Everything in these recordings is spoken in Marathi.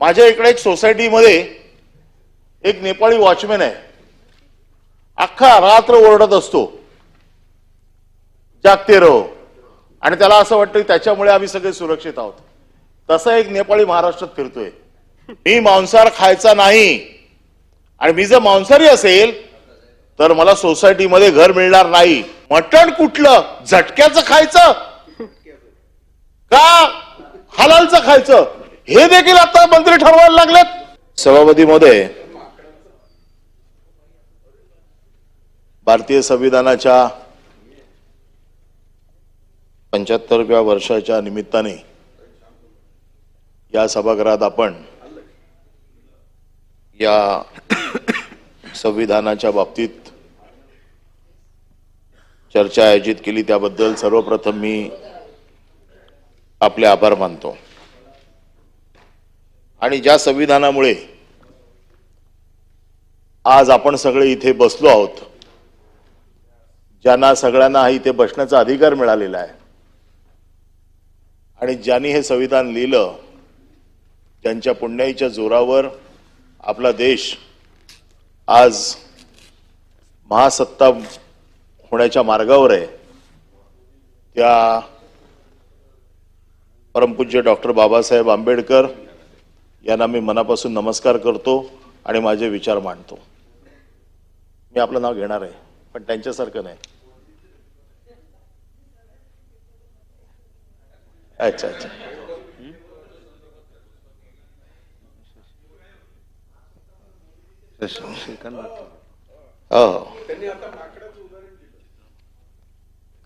माझ्या इकडे एक सोसायटीमध्ये एक नेपाळी वॉचमॅन आहे. अख्खा रात्र ओरडत असतो. जागते रहो. आणि त्याला असं वाटतं की त्याच्यामुळे आम्ही सगळे सुरक्षित आहोत. तसा एक नेपाळी महाराष्ट्रात फिरतोय. मी मांसाहार खायचा नाही. आणि मी जर मांसाहारी असेल तर मला सोसायटीमध्ये घर मिळणार नाही. मटण कुठलं? झटक्याचं खायचं? का? हलालचं खायचं? हे देखील आता मंत्री ठरवायला लागलेत. सभापतीमध्ये भारतीय संविधानाच्या पंच्याहत्तरव्या वर्षाच्या निमित्ताने या सभागृहात आपण या संविधानाच्या बाबतीत चर्चा आयोजित केली. त्याबद्दल सर्वप्रथम मी आपले आभार मानतो. आणि ज्या संविधानामुळे आज आपण सगळे इथे बसलो आहोत ज्यांना सगळ्यांना हा इथे बसण्याचा अधिकार मिळालेला आहे आणि ज्यांनी हे संविधान लिहिलं त्यांच्या पुण्याईच्या जोरावर आपला देश आज महासत्ता होण्याच्या मार्गावर आहे. त्या परमपूज्य डॉक्टर बाबासाहेब आंबेडकर यांना मी मनापासून नमस्कार करतो आणि माझे विचार मांडतो. मी आपलं नाव घेणार आहे पण त्यांच्यासारखं नाही. अच्छा अच्छा. हो, हो.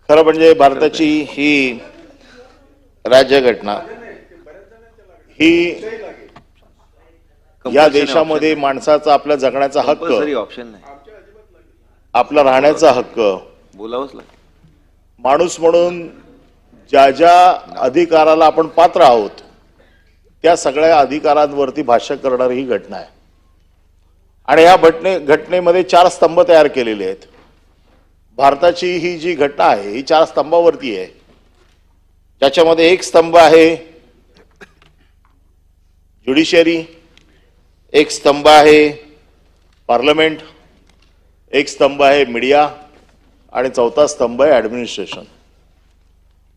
खरं म्हणजे भारताची ही राज्यघटना ही या देशामध्ये माणसाचा आपल्या जगण्याचा हक्क. ऑप्शन नाही. आपला राहण्याचा हक्क. बोलावंच लागेल. माणूस म्हणून ज्या ज्या अधिकाराला आपण पात्र आहोत त्या सगळ्या अधिकारांवरती भाष्य करणारी ही घटना आहे. आणि या घटने घटनेमध्ये चार स्तंभ तयार केलेले आहेत. भारताची ही जी घटना आहे ही चार स्तंभावरती आहे. ज्याच्यामध्ये एक स्तंभ आहे ज्युडिशरी एक स्तंभ आहे पार्लमेंट एक स्तंभ आहे मीडिया आणि चौथा स्तंभ आहे ॲडमिनिस्ट्रेशन.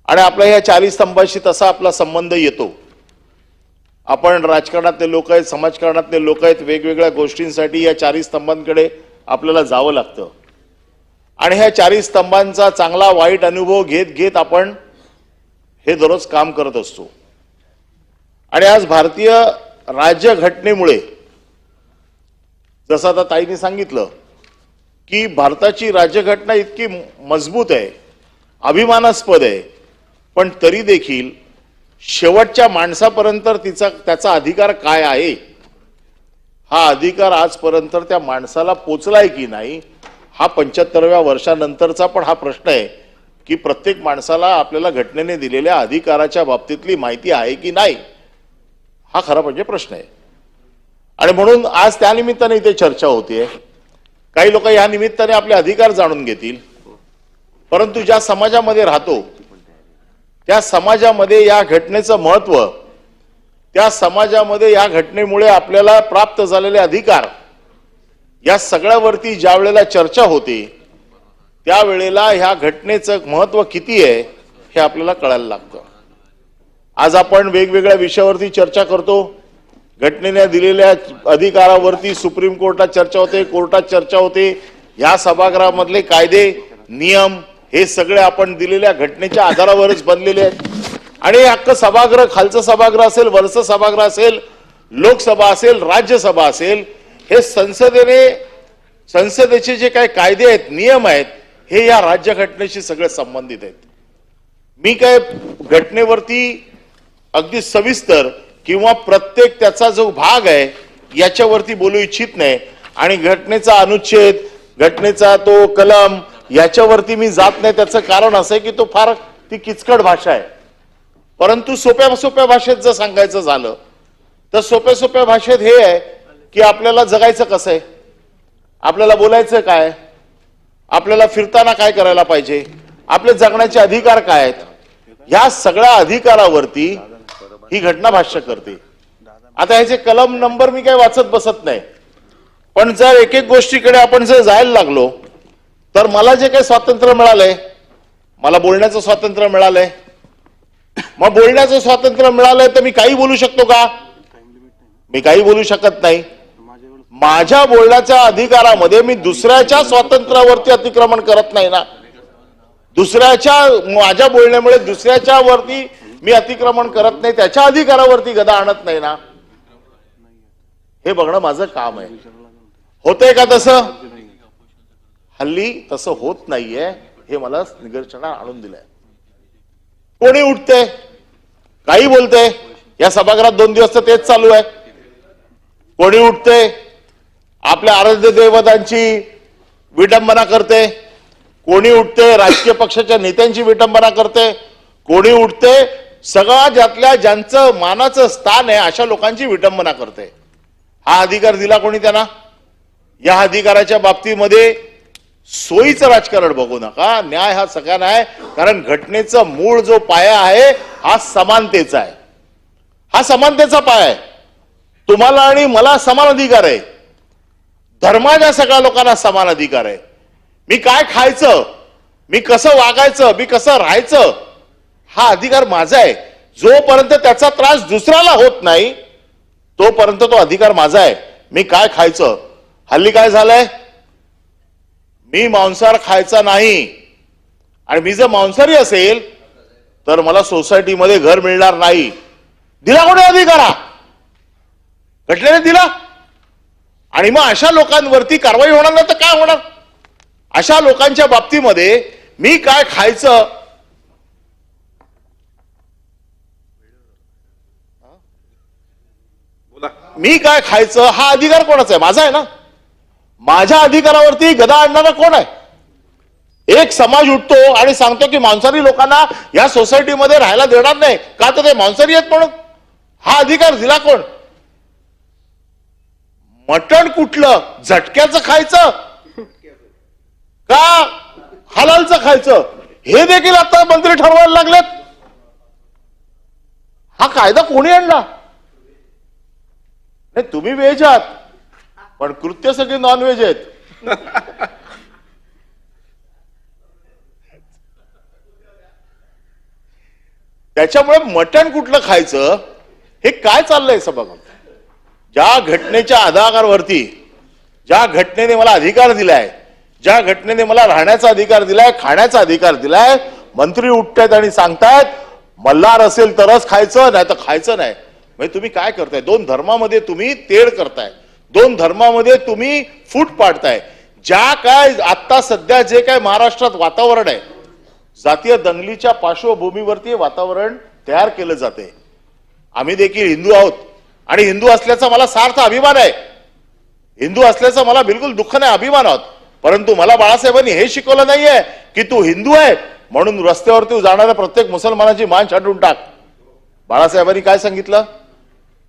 आणि आपल्या या चारी स्तंभाशी तसा आपला संबंध येतो. आपण राजकारणातले लोक आहेत समाजकारणातले लोक आहेत वेगवेगळ्या गोष्टींसाठी या चारही स्तंभांकडे आपल्याला जावं लागतं. आणि ह्या चारी स्तंभांचा चांगला वाईट अनुभव घेत घेत आपण हे दररोज काम करत असतो. आणि आज भारतीय राज्यघटनेमुळे जसं आता ताईने सांगितलं की भारताची राज्यघटना इतकी मजबूत आहे अभिमानास्पद आहे पण तरी देखील शेवटच्या माणसापर्यंत तिचा त्याचा अधिकार काय आहे? हा अधिकार आजपर्यंत त्या माणसाला पोचलाय की नाही हा पंच्याहत्तरव्या वर्षानंतरचा पण हा प्रश्न आहे की प्रत्येक माणसाला आपल्याला घटनेने दिलेल्या अधिकाराच्या बाबतीतली माहिती आहे की नाही? हा खरा म्हणजे प्रश्न आहे. आणि म्हणून आज त्या निमित्ताने इथे चर्चा होतीये. काही लोक या निमित्ताने आपले अधिकार जाणून घेतील. परंतु ज्या समाजामध्ये राहतो त्या समाजामध्ये या घटनेचं महत्त्व त्या समाजामध्ये या घटनेमुळे आपल्याला प्राप्त झालेले अधिकार या सगळ्यावरती ज्या वेळेला चर्चा होते त्यावेळेला ह्या घटनेचं महत्त्व किती आहे हे आपल्याला कळायला लागतं. आज आपण वेगवेगळ्या विषयावरती चर्चा करतो. घटनेने दिलेल्या अधिकारावरती सुप्रीम कोर्टात चर्चा होते कोर्टात चर्चा होते. या सभागृहामधले कायदे नियम हे सगळे आपण दिलेल्या घटनेच्या आधारावरच बनलेले आहेत. आणि अख्खं सभागृह खालचं सभागृह असेल वरचं सभागृह असेल लोकसभा असेल राज्यसभा असेल हे संसदेने संसदेचे जे काही कायदे आहेत नियम आहेत हे या राज्यघटनेशी सगळे संबंधित आहेत. मी काय घटनेवरती अगदी सविस्तर किंवा प्रत्येक त्याचा जो भाग आहे याच्यावरती बोलू इच्छित नाही. आणि घटनेचा अनुच्छेद घटनेचा तो कलम याच्यावरती मी जात नाही. त्याचं कारण असं आहे की तो फार ती किचकट भाषा आहे. परंतु सोप्या सोप्या भाषेत जर सांगायचं झालं तर सोप्या सोप्या भाषेत हे आहे की आपल्याला जगायचं कसं आहे? आपल्याला बोलायचं काय? आपल्याला फिरताना काय करायला पाहिजे? आपले जगण्याचे अधिकार काय आहेत? ह्या सगळ्या अधिकारावरती ही घटना भाष्य करते. आता ह्याचे कलम नंबर मी काही वाचत बसत नाही. पण जर एक एक गोष्टीकडे आपण जर जायला लागलो तर मला जे काही स्वातंत्र्य मिळालंय मला बोलण्याचं स्वातंत्र्य मिळालंय. मग बोलण्याचं स्वातंत्र्य मिळालंय तर मी काही बोलू शकतो का? मी काही बोलू शकत नाही. माझ्या बोलण्याच्या अधिकारामध्ये मी दुसऱ्याच्या स्वातंत्र्यावरती अतिक्रमण करत नाही ना. दुसऱ्याच्या माझ्या बोलण्यामुळे दुसऱ्याच्या वरती मी अतिक्रमण करत नाही त्याच्या अधिकारावरती गदा आणत नाही ना. हे बघणं माझं काम आहे. होतंय का तसं? हल्ली तसं होत नाहीये हे मला निदर्शना आणून दिलंय. कोणी उठते काही बोलते या सभागृहात दोन दिवस तर तेच चालू आहे. कोणी उठते आपल्या आराध्य देवतांची विटंबना करते. कोणी उठते राजकीय पक्षाच्या नेत्यांची विटंबना करते. कोणी उठते सगळा ज्यातल्या ज्यांचं मानाचं स्थान आहे अशा लोकांची विटंबना करते. हा अधिकार दिला कोणी त्यांना? या अधिकाराच्या बाबतीमध्ये सोयीचं राजकारण बघू नका. न्याय हा सगळ्यांना आहे कारण घटनेचा मूळ जो पाया आहे हा समानतेचा आहे. हा समानतेचा पाया आहे. तुम्हाला आणि मला समान अधिकार आहे. धर्माच्या सगळ्या लोकांना समान अधिकार आहे. मी काय खायचं? मी कसं वागायचं? मी कसं राहायचं? हा अधिकार माझा आहे. जोपर्यंत त्याचा त्रास दुसऱ्याला होत नाही तोपर्यंत तो अधिकार माझा आहे. मी काय खायचं? हल्ली काय झालंय? मी मांसाहार खायचा नाही. आणि मी जर मांसाहारी असेल तर मला सोसायटीमध्ये घर मिळणार नाही. दिला कोणी अधिकार? हा घटनेने दिला? आणि मग अशा लोकांवरती कारवाई होणार नाही तर काय होणार? अशा लोकांच्या बाबतीमध्ये मी काय खायचं बोला मी काय खायचं हा अधिकार कोणाचा आहे? माझा आहे ना? माझ्या अधिकारावरती गदा आणणारा कोण आहे? एक समाज उठतो आणि सांगतो की मांसाहारी लोकांना या सोसायटीमध्ये राहायला देणार नाही. का तर ते मांसाहारी आहेत म्हणून. हा अधिकार दिला कोण? मटण कुठलं? झटक्याचं खायचं? का हलालचं खायचं? हे देखील आता मंत्री ठरवायला लागलेत. हा कायदा कोणी आणला? नाही तुम्ही व्हेज आहात. पण कृत्य सगळे नॉन व्हेज आहेत. त्याच्यामुळे मटण कुठलं खायचं हे काय चाललंय बघा ज्या घटनेच्या आधारावरती ज्या घटनेने मला अधिकार दिलाय ज्या घटनेने मला राहण्याचा अधिकार दिलाय खाण्याचा अधिकार दिलाय मंत्री उठतायत आणि सांगतायत मल्हार असेल तरच खायचं नाही तर खायचं नाही. म्हणजे तुम्ही काय करताय? दोन धर्मामध्ये तुम्ही तेढ करताय. दोन धर्मामध्ये तुम्ही फूट पाडताय. ज्या काय आत्ता सध्या जे काय महाराष्ट्रात वातावरण आहे जातीय दंगलीच्या पार्श्वभूमीवरती वातावरण तयार केलं जाते. आम्ही देखील हिंदू आहोत. आणि हिंदू असल्याचा मला सार्थ अभिमान आहे. हिंदू असल्याचा मला बिलकुल दुःख नाही अभिमान आहोत. परंतु मला बाळासाहेबांनी हे शिकवलं नाहीये की तू हिंदू आहे म्हणून रस्त्यावरती जाणाऱ्या प्रत्येक मुसलमानाची मान छाटून टाक. बाळासाहेबांनी काय सांगितलं?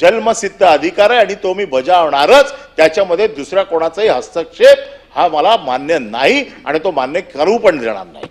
जन्मसिद्ध अधिकार आहे आणि तो मी बजावणारच. त्याच्यामध्ये दुसऱ्या कोणाचाही हस्तक्षेप हा मला मान्य नाही आणि तो मान्य करू पण देणार नाही.